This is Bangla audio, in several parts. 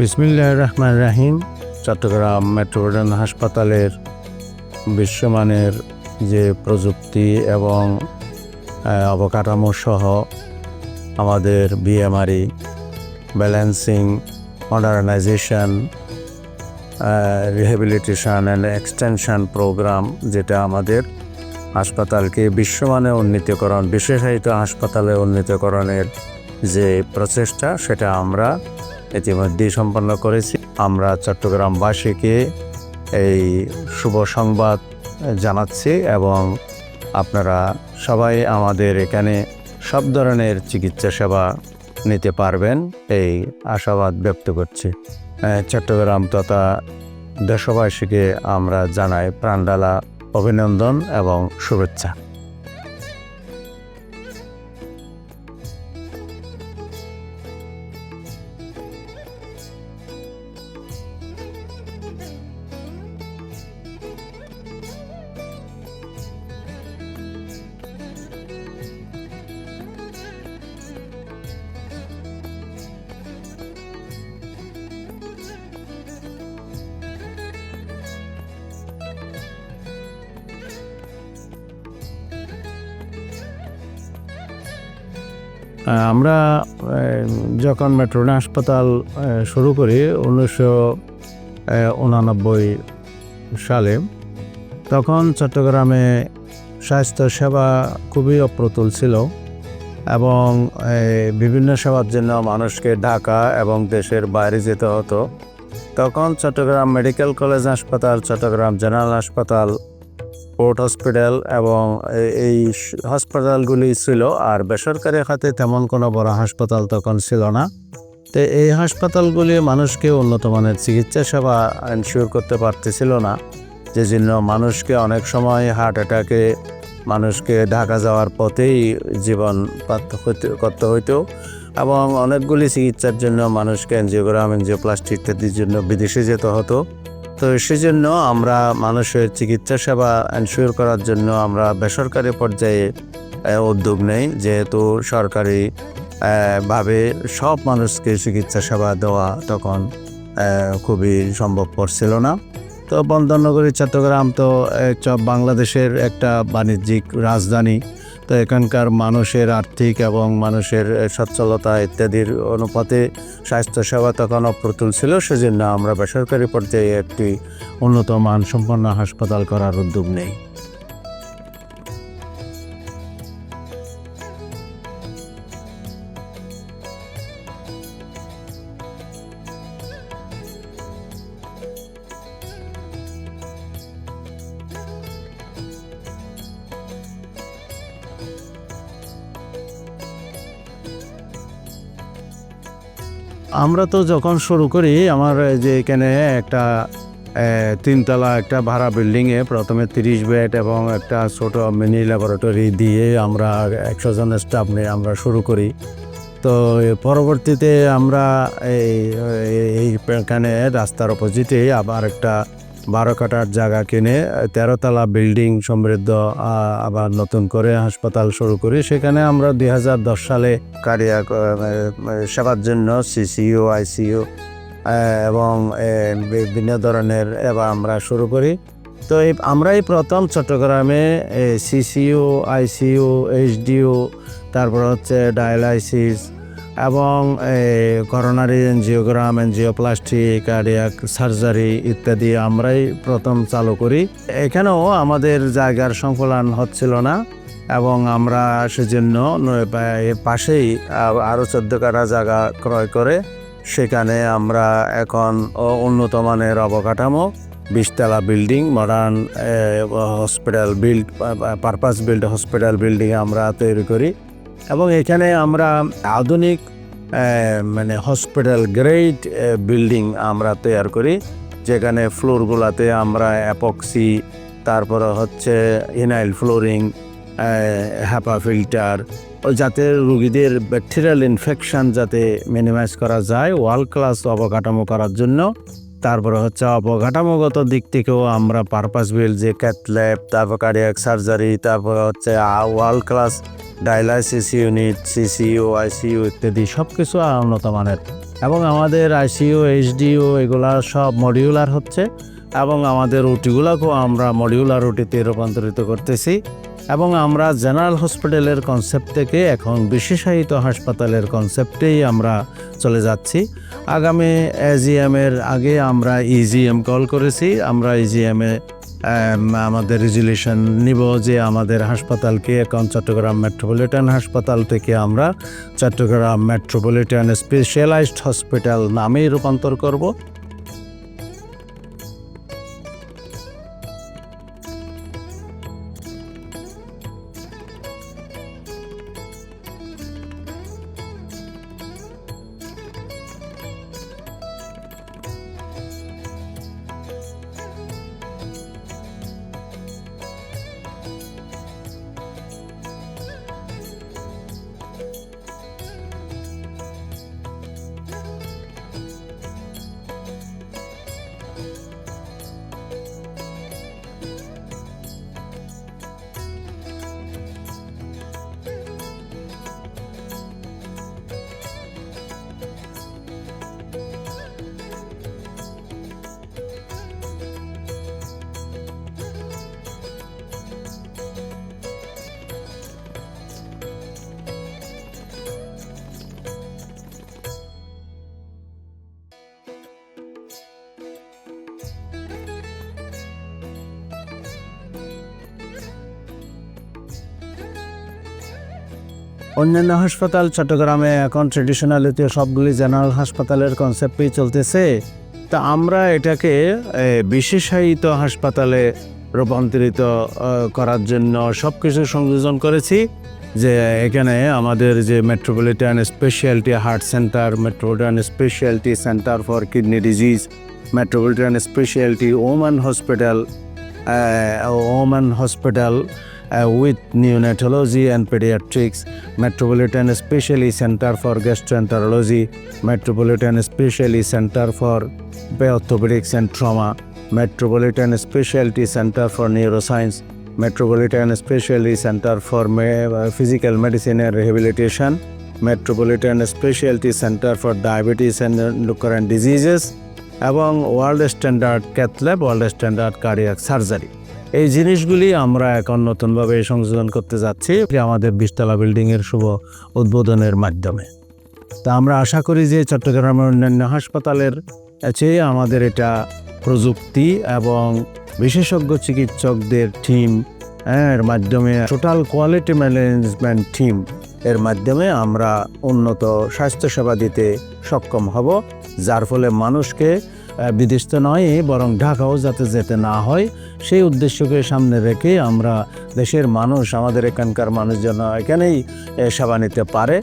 বিসমিল্লাহ রহমান রাহিম। চট্টগ্রাম মেট্রোপলিটন হাসপাতালের বিশ্বমানের যে প্রযুক্তি এবং অবকাঠামো সহ আমাদের BMRE balancing, modernisation rehabilitation and extension programme যেটা আমাদের হাসপাতালকে বিশ্বমানে উন্নীতকরণ, বিশেষায়িত হাসপাতালে উন্নীতকরণের যে প্রচেষ্টা, সেটা আমরা ইতিমধ্যেই সম্পন্ন করেছি। আমরা চট্টগ্রামবাসীকে এই শুভ সংবাদ জানাচ্ছি এবং আপনারা সবাই আমাদের এখানে সব ধরনের চিকিৎসা সেবা নিতে পারবেন এই আশাবাদ ব্যক্ত করছি। চট্টগ্রাম তথা দেশবাসীকে আমরা জানাই প্রাণডালা অভিনন্দন এবং শুভেচ্ছা। আমরা যখন মেট্রোনা হাসপাতাল শুরু করি উনিশশো উনানব্বই সালে, তখন চট্টগ্রামে স্বাস্থ্য সেবা খুবই অপ্রতুল ছিল এবং বিভিন্ন সেবার জন্য মানুষকে ঢাকা এবং দেশের বাইরে যেতে হতো। তখন চট্টগ্রাম মেডিকেল কলেজ হাসপাতাল, চট্টগ্রাম জেনারেল হাসপাতাল পোর্ট হসপিটাল এবং এই হাসপাতালগুলি ছিল, আর বেসরকারি খাতে তেমন কোনো বড় হাসপাতাল তখন ছিল না। তো এই হাসপাতালগুলি মানুষকে উন্নত মানের চিকিৎসা সেবা এনশিওর করতে পারতেছিল না। যে জন্য মানুষকে অনেক সময় হার্ট অ্যাটাকে মানুষকে ঢাকা যাওয়ার পথেই জীবন করতে হইতো এবং অনেকগুলি চিকিৎসার জন্য মানুষকে এনজিওগ্রাম এনজিওপ্লাস্টি ইত্যাদির জন্য বিদেশে যেতে হতো। তো সেজন্য আমরা মানুষের চিকিৎসা সেবা এনশিওর করার জন্য আমরা বেসরকারি পর্যায়ে উদ্যোগ নেই। যেহেতু সরকারি ভাবে সব মানুষকে চিকিৎসা সেবা দেওয়া তখন খুবই সম্ভবপর ছিল না। তো বন্দরনগরী চট্টগ্রাম তো বাংলাদেশের একটা বাণিজ্যিক রাজধানী। তো এখানকার মানুষের আর্থিক এবং মানুষের সচ্ছলতা ইত্যাদির অনুপাতে স্বাস্থ্যসেবা তখন অপ্রতুল ছিল, সেজন্য আমরা বেসরকারি পর্যায়ে একটি উন্নত মানসম্পন্ন হাসপাতাল করার উদ্যোগ নেই। আমরা তো যখন শুরু করি, আমার যে এখানে একটা তিনতলা একটা ভাড়া বিল্ডিংয়ে প্রথমে তিরিশ বেড এবং একটা ছোট মিনি ল্যাবরেটরি দিয়ে আমরা একশো জনের স্টাফ নিয়ে আমরা শুরু করি। তো পরবর্তীতে আমরা এই- এইখানে রাস্তার অপোজিটে আবার একটা বারো কাটার জায়গা কিনে, তেরোতলা বিল্ডিং সমৃদ্ধ আবার নতুন করে হাসপাতাল শুরু করি। সেখানে আমরা দু হাজার দশ সালে কার্ডিয়াক সেবার জন্য সিসিইউ, আইসিইউ এবং বিভিন্ন ধরনের এবার আমরা শুরু করি। তো এই আমরাই প্রথম চট্টগ্রামে সিসিইউ, আইসিইউ, এইচডিইউ, তারপর হচ্ছে ডায়ালাইসিস এবং coronary angiogram angioplasty cardiac surgery ইত্যাদি আমরাই প্রথম চালু করি। এখানেও আমাদের জায়গার সংকুলান হচ্ছিল না এবং আমরা সেজন্য পাশেই আরও চোদ্দ কাটা জায়গা ক্রয় করে সেখানে আমরা এখন উন্নত মানের অবকাঠামো, বিশতলা building modern hospital build purpose build hospital building আমরা তৈরি করি। এবং এখানে আমরা আধুনিক মানে হসপিটাল গ্রেড বিল্ডিং আমরা তৈরি করি, যেখানে ফ্লোরগুলোতে আমরা অ্যাপক্সি তারপরে হচ্ছে ইনাইল ফ্লোরিং হ্যাপা ফিল্টার যাতে রুগীদের ব্যাকটেরিয়াল ইনফেকশন যাতে মিনিমাইজ করা যায় ওয়ার্ল্ড ক্লাস অবকাঠামো করার জন্য তারপরে হচ্ছে অবকাঠামোগত দিক থেকেও আমরা পারপাস বিল যে ক্যাথল্যাব তারপর কার্ডিয়াক সার্জারি তারপর হচ্ছে world class dialysis unit CCU ICU ইত্যাদি সব কিছু উন্নত মানের। এবং আমাদের আইসিইউ এইচডিও এগুলা সব মডিউলার হচ্ছে। এবং আমাদের ওটিগুলোকেও আমরা মডিউলার রুটিতে রূপান্তরিত করতেছি। এবং আমরা জেনারেল হসপিটালের কনসেপ্ট থেকে এখন বিশেষায়িত হাসপাতালের কনসেপ্টেই আমরা চলে যাচ্ছি। আগামী এজিএমের আগে আমরা ইজিএম কল করেছি। আমরা ইজিএমে আমাদের রেজুলেশন নিব যে আমাদের হাসপাতালকে এখন চট্টগ্রাম মেট্রোপলিটন হাসপাতাল থেকে আমরা চট্টগ্রাম মেট্রোপলিটন স্পেশালাইজড হসপিটাল নামেই রূপান্তর করব। অন্যান্য হাসপাতাল, চট্টগ্রামে এখন ট্রেডিশনালিতে সবগুলি জেনারেল হাসপাতালের কনসেপ্টেই চলতেছে। তা আমরা এটাকে বিশেষায়িত হাসপাতালে রূপান্তরিত করার জন্য সব কিছু সংযোজন করেছি যে এখানে আমাদের যে metropolitan speciality heart centre metropolitan speciality centre for kidney disease metropolitan speciality Oman hospital Oman hospital with neonatology and paediatrics metropolitan specialty centre for gastroenterology metropolitan specialty centre for orthopedics and trauma metropolitan specialty center for neuroscience metropolitan specialty center for me- uh, physical medicine and rehabilitation metropolitan specialty center for diabetes and endocrine diseases এবং world standard cath lab world standard cardiac surgery এই জিনিসগুলি আমরা এখন নতুনভাবে সংযোজন করতে যাচ্ছি আমাদের বিশতলা বিল্ডিংয়ের শুভ উদ্বোধনের মাধ্যমে। তা আমরা আশা করি যে চট্টগ্রামের অন্যান্য হাসপাতালের চেয়ে আমাদের এটা প্রযুক্তি এবং বিশেষজ্ঞ চিকিৎসকদের টিম এর মাধ্যমে টোটাল কোয়ালিটি ম্যানেজমেন্ট টিম এর মাধ্যমে আমরা উন্নত স্বাস্থ্যসেবা দিতে সক্ষম হব, যার ফলে মানুষকে বিদেশ তো নয়, বরং ঢাকাও যাতে যেতে না হয়, সেই উদ্দেশ্যকে সামনে রেখে আমরা দেশের মানুষ, আমাদের এখানকার মানুষ যেন এখানেই সেবা নিতে পারে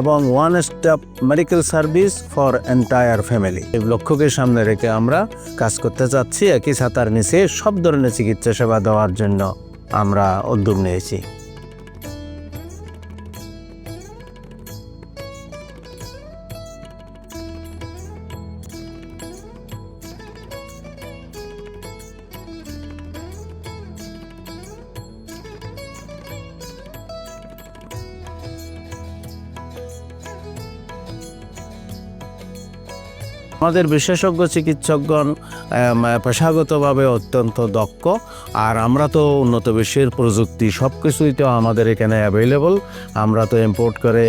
এবং one stop medical service for entire family এই লক্ষ্যকে সামনে রেখে আমরা কাজ করতে চাচ্ছি একই ছাতার নিচে সব ধরনের চিকিৎসা সেবা দেওয়ার জন্য আমরা উদ্যোগ নিয়েছি। আমাদের বিশেষজ্ঞ চিকিৎসকগণ পেশাগতভাবে অত্যন্ত দক্ষ। আর আমরা তো উন্নত বিশ্বের প্রযুক্তি সব কিছুই তো আমাদের এখানে অ্যাভেলেবল আমরা তো ইম্পোর্ট করে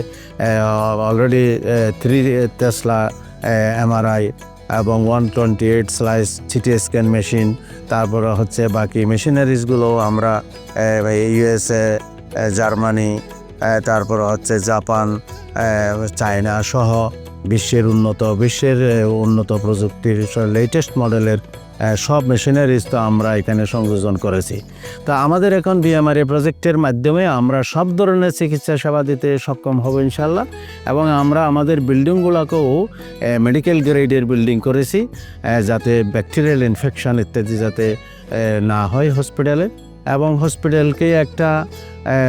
অলরেডি থ্রি টেসলা এমআরআই এবং one twenty eight slice CT scan machine তারপরে হচ্ছে বাকি মেশিনারিজগুলো আমরা ইউএসএ জার্মানি তারপর হচ্ছে জাপান চায়না সহ বিশ্বের উন্নত বিশ্বের উন্নত প্রযুক্তির লেটেস্ট মডেলের সব মেশিনারিজ তো আমরা এখানে সংযোজন করেছি। তা আমাদের এখন বিএমআরএ প্রজেক্টের মাধ্যমে আমরা সব ধরনের চিকিৎসা সেবা দিতে সক্ষম হব ইনশাল্লাহ এবং আমরা আমাদের বিল্ডিংগুলোকেও মেডিকেল গ্রেডের বিল্ডিং করেছি যাতে ব্যাকটেরিয়াল ইনফেকশান ইত্যাদি যাতে না হয় হসপিটালে এবং হসপিটালকে একটা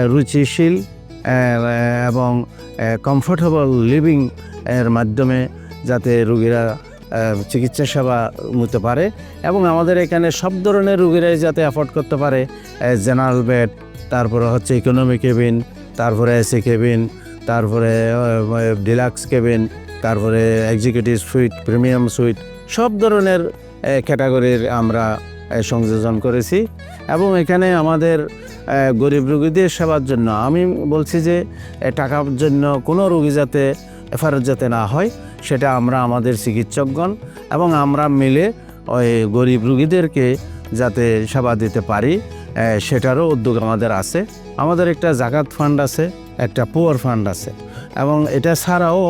রুচিশীল এবং কমফোর্টেবল লিভিং এর মাধ্যমে যাতে রুগীরা চিকিৎসা সেবা নিতে পারে এবং আমাদের এখানে সব ধরনের রুগীরাই যাতে অ্যাফোর্ড করতে পারে জেনারেল বেড তারপরে হচ্ছে ইকোনমি কেবিন তারপরে এসি কেবিন তারপরে ডিলাক্স কেবিন তারপরে এক্সিকিউটিভ সুইট প্রিমিয়াম সুইট সব ধরনের ক্যাটাগরির আমরা সংযোজন করেছি। এবং এখানে আমাদের গরিব রুগীদের সেবার জন্য আমি বলছি যে টাকার জন্য কোনো রুগী যাতে ফেরত যাতে না হয়, সেটা আমরা আমাদের চিকিৎসকগণ এবং আমরা মিলে ওই গরিব রুগীদেরকে যাতে সেবা দিতে পারি সেটারও উদ্যোগ আমাদের আছে। আমাদের একটা জাকাত ফান্ড আছে, একটা পুয়ার ফান্ড আছে। এবং এটা ছাড়াও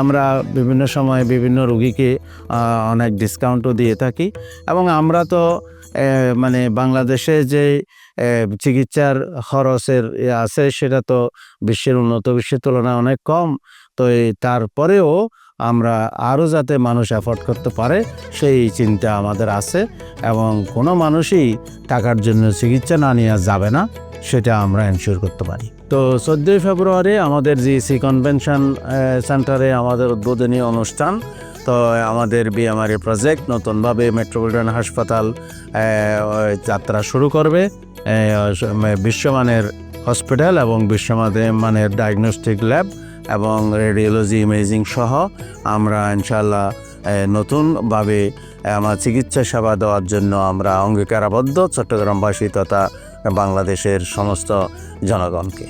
আমরা বিভিন্ন সময় বিভিন্ন রুগীকে অনেক ডিসকাউন্টও দিয়ে থাকি। এবং আমরা তো মানে বাংলাদেশে যে চিকিৎসার খরচের ইয়ে আছে, সেটা তো বিশ্বের উন্নত বিশ্বের তুলনায় অনেক কম। তো তারপরেও আমরা আরও যাতে মানুষ অ্যাফোর্ড করতে পারে, সেই চিন্তা আমাদের আছে এবং কোনো মানুষই টাকার জন্য চিকিৎসা না নিয়ে যাবে না, সেটা আমরা এনশিওর করতে পারি। তো চোদ্দোই ফেব্রুয়ারি আমাদের জিসি কনভেনশন সেন্টারে আমাদের উদ্বোধনী অনুষ্ঠান। তো আমাদের বিএমআরএ প্রজেক্ট নতুনভাবে মেট্রোপলিটন হাসপাতাল যাত্রা শুরু করবে। বিশ্বমানের হসপিটাল এবং বিশ্বমানের মানের ডায়াগনস্টিক ল্যাব এবং রেডিওলজি ইমেজিং সহ আমরা ইনশাল্লাহ নতুনভাবে আমার চিকিৎসা সেবা দেওয়ার জন্য আমরা অঙ্গীকারাবদ্ধ চট্টগ্রামবাসী তথা বাংলাদেশের সমস্ত জনগণকে।